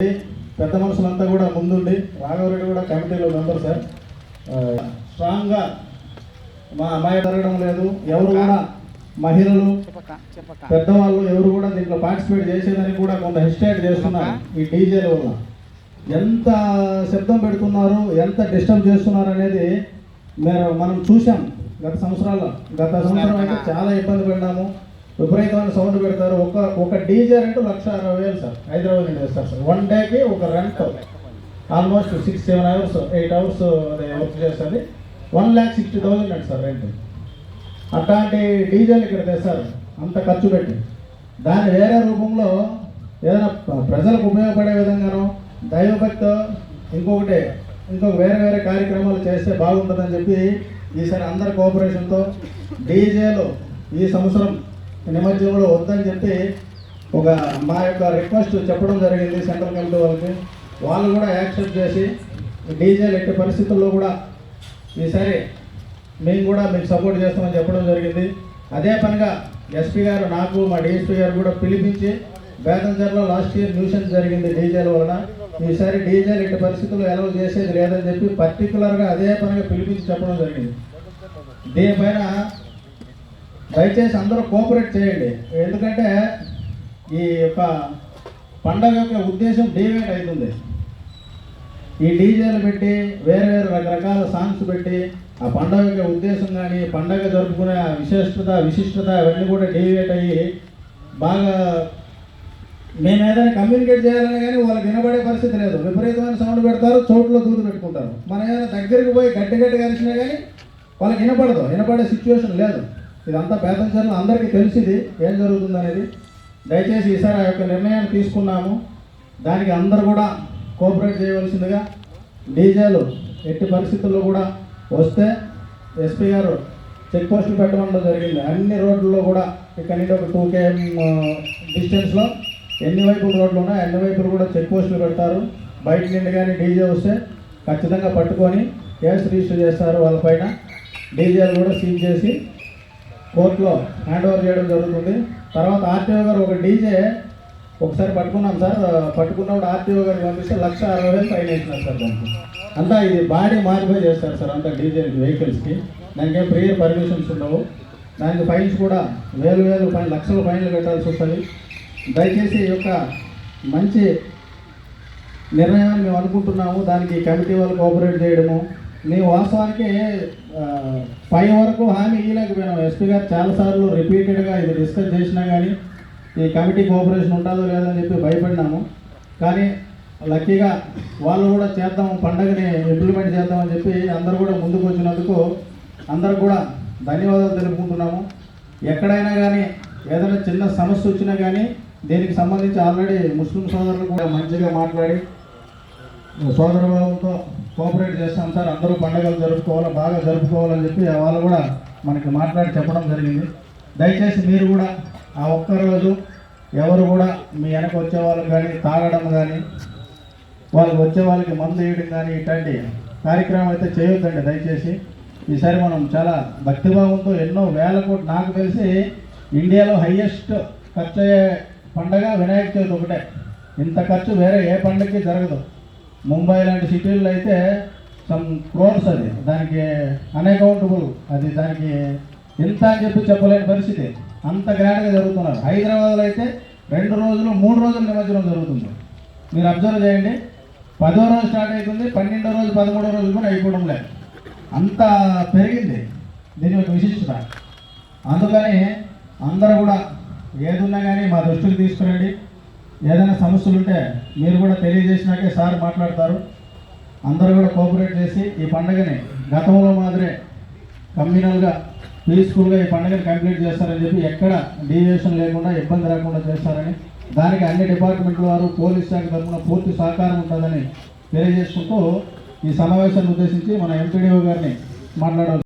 పెద్ద మనుషులంతా కూడా ముందుండి రాఘవరెడ్డి కూడా కమిటీలో మెంబర్ సార్. స్ట్రాంగ్గా మా అమ్మాయి జరగడం లేదు. ఎవరు కూడా మహిళలు పెద్దవాళ్ళు ఎవరు కూడా దీంట్లో పార్టిసిపేట్ చేసేదని కూడా కొంత హెస్టేట్ చేస్తున్నారు ఈ డీజేల వల్ల. ఎంత శబ్దం పెడుతున్నారు ఎంత డిస్టర్బ్ చేస్తున్నారు అనేది మేము మనం చూసాం గత సంవత్సరాల్లో గత సంవత్సరం అయితే చాలా ఇబ్బంది పడినాము విపరీతమైన సౌండ్ పెడతారు. ఒక ఒక డీజే రెంట్ లక్ష అరవై వేలు సార్. హైదరాబాద్ నుండి వేస్తారు సార్. వన్ డేకి ఒక rent almost six seven hours eight hours అది వర్క్ చేస్తుంది. వన్ ల్యాక్ సిక్స్టీ థౌసండ్ అండి సార్ రెంట్ అట్లాంటి డీజేలు ఇక్కడ తెస్తారు. అంత ఖర్చు పెట్టి. దాన్ని వేరే రూపంలో ఏదైనా ప్రజలకు ఉపయోగపడే విధంగానో దైవభక్తి ఇంకొకటి ఇంకొక వేరే వేరే కార్యక్రమాలు చేస్తే బాగుంటుందని చెప్పి ఈసారి అందరి కోఆపరేషన్తో డీజేలు ఈ సంవత్సరం నిమజ్జనంలో వద్దని చెప్పి ఒక మా యొక్క రిక్వెస్ట్ చెప్పడం జరిగింది సెంట్రల్ కమిటీ వాళ్ళకి. వాళ్ళు కూడా యాక్సెప్ట్ చేసి డీజేలు ఎట్టి పరిస్థితుల్లో కూడా ఈసారి మేము కూడా మీకు సపోర్ట్ చేస్తామని చెప్పడం జరిగింది. అదే పనిగా ఎస్పీ గారు నాకు మా డిఎస్పీ గారు కూడా పిలిపించి బేతంచర్లో లాస్ట్ ఇయర్ న్యూసెన్స్ జరిగింది డీజేల వలన. ఈసారి డీజేలు ఇటు పరిస్థితుల్లో ఎలవ్ చేసేది లేదని చెప్పి పర్టికులర్గా అదే పనిగా పిలిపించి చెప్పడం జరిగింది. దీనిపైన దయచేసి అందరూ కోఆపరేట్ చేయండి. ఎందుకంటే ఈ యొక్క పండగ యొక్క ఉద్దేశం డీవేట్ అవుతుంది. ఈ డీజేలు పెట్టి వేరే వేరే రకరకాల సాంగ్స్ పెట్టి ఆ పండగ యొక్క ఉద్దేశం కానీ పండగ జరుపుకునే ఆ విశిష్టత విశిష్టత అవన్నీ కూడా డీవేట్ అయ్యి బాగా మేము ఏదైనా కమ్యూనికేట్ చేయాలని కానీ వాళ్ళకి వినబడే పరిస్థితి లేదు. విపరీతమైన సౌండ్ పెడతారు చోట్లో దూరం పెట్టుకుంటారు. మనం ఏదైనా దగ్గరికి పోయి గట్టి గట్టి కలిసినా కానీ వాళ్ళకి వినపడదు. వినపడే సిచ్యువేషన్ లేదు. ఇదంతా పేదంచర్లు అందరికీ తెలిసింది ఏం జరుగుతుంది అనేది దయచేసి ఈసారి ఆ యొక్క నిర్ణయాన్ని తీసుకున్నాము. దానికి అందరూ కూడా కోఆపరేట్ చేయవలసిందిగా డీజేలు ఎట్టి పరిస్థితుల్లో కూడా వస్తే ఎస్పీ గారు చెక్ పోస్టులు పెట్టడం జరిగింది. అన్ని రోడ్లలో కూడా ఇక్కడ నుండి ఒక టూ కేఎం డిస్టెన్స్లో ఎన్ని వైపులు రోడ్లు ఉన్నాయో అన్ని వైపులు కూడా చెక్ పోస్టులు పెడతారు. బయట నుండి కానీ డీజే వస్తే ఖచ్చితంగా పట్టుకొని కేసు రిజిస్టర్ చేస్తారు. వాళ్ళపైన డీజేలు కూడా సీజ్ చేసి కోర్టులో హ్యాండ్ ఓవర్ చేయడం జరుగుతుంది. తర్వాత ఆర్టీఓ గారు ఒక డీజే ఒకసారి పట్టుకున్నాం సార్. పట్టుకున్నప్పుడు ఆర్టీఓ గారు పంపిస్తే లక్ష అరవై వేలు ఫైన్ వేసినారు సార్ దానికి. అంతా ఇది బాడీ మాడిఫై చేస్తారు సార్ అంతా డీజే వెహికల్స్కి. దానికి ఏం ప్రియర్ పర్మిషన్స్ ఉండవు. దానికి ఫైన్స్ కూడా వేలు వేలు ఫైన్ లక్షల ఫైన్లు కట్టాల్సి వస్తుంది. దయచేసి ఈ యొక్క మంచి నిర్ణయాన్ని మేము అనుకుంటున్నాము. దానికి కమిటీ వాళ్ళు కోఆపరేట్ చేయడము మేము వాస్తవానికి ఫైవ్ పై వరకు హామీ ఇవ్వలేకపోయినాం ఎస్పీ గారు చాలాసార్లు రిపీటెడ్గా ఇది డిస్కస్ చేసినా కానీ ఈ కమిటీ కోఆపరేషన్ ఉంటుందో లేదని చెప్పి భయపడినాము. కానీ లక్కీగా వాళ్ళు కూడా చేద్దాం పండగని ఇంప్లిమెంట్ చేద్దామని చెప్పి అందరూ కూడా ముందుకు వచ్చినందుకు అందరూ కూడా ధన్యవాదాలు తెలుపుకుంటున్నాము. ఎక్కడైనా కానీ ఏదైనా చిన్న సమస్య వచ్చినా కానీ దీనికి సంబంధించి ఆల్రెడీ ముస్లిం సోదరులు కూడా మంచిగా మాట్లాడి సోదరభావంతో కోఆపరేట్ చేస్తాం సార్. అందరూ పండుగలు జరుపుకోవాలి బాగా జరుపుకోవాలని చెప్పి వాళ్ళు కూడా మనకి మాట్లాడి చెప్పడం జరిగింది. దయచేసి మీరు కూడా ఆ ఒక్క రోజు ఎవరు కూడా మీ వెనక వచ్చే వాళ్ళకి కానీ తాగడం కానీ వాళ్ళకి వచ్చే వాళ్ళకి మందు వేయడం కానీ ఇట్లాంటి కార్యక్రమం అయితే చేయొద్దండి దయచేసి. ఈసారి మనం చాలా భక్తిభావంతో ఎన్నో వేల కోట్లు నాకు తెలిసి ఇండియాలో హయ్యెస్ట్ ఖర్చు అయ్యే పండగ వినాయక చవితి ఒకటే. ఇంత ఖర్చు వేరే ఏ పండగకి జరగదు. ముంబై లాంటి సిటీల్లో అయితే సమ్ క్రోర్స్ అది. దానికి అన్అకౌంటబుల్ అది దానికి ఎంత అని చెప్పి చెప్పలేని పరిస్థితి. అంత గ్రాండ్గా జరుగుతున్నారు. హైదరాబాద్లో అయితే రెండు రోజులు మూడు రోజుల నిమజ్జనం జరుగుతుంది. మీరు అబ్జర్వ్ చేయండి. పదో రోజు స్టార్ట్ అవుతుంది పన్నెండో రోజు పదమూడో రోజు కూడా అయిపోవడం లేదు. అంత పెరిగింది. దీని యొక్క విశిష్టత. అందుకని అందరూ కూడా ఏదున్నా కానీ మా దృష్టికి తీసుకురండి. ఏదైనా సమస్యలు ఉంటే మీరు కూడా తెలియజేసినాకే సార్ మాట్లాడతారు. అందరూ కూడా కోఆపరేట్ చేసి ఈ పండుగని గతంలో మాదిరే కమ్యూనల్గా పీస్ఫుల్గా ఈ పండుగని కంప్లీట్ చేస్తారని చెప్పి ఎక్కడ డీవియేషన్ లేకుండా ఇబ్బంది లేకుండా చేస్తారని దానికి అన్ని డిపార్ట్మెంట్ల వారు పోలీస్ శాఖ తరఫున పూర్తి సహకారం ఉంటుందని తెలియజేసుకుంటూ ఈ సమావేశాన్ని ఉద్దేశించి మన ఎంపీడీఓ గారిని మాట్లాడాలి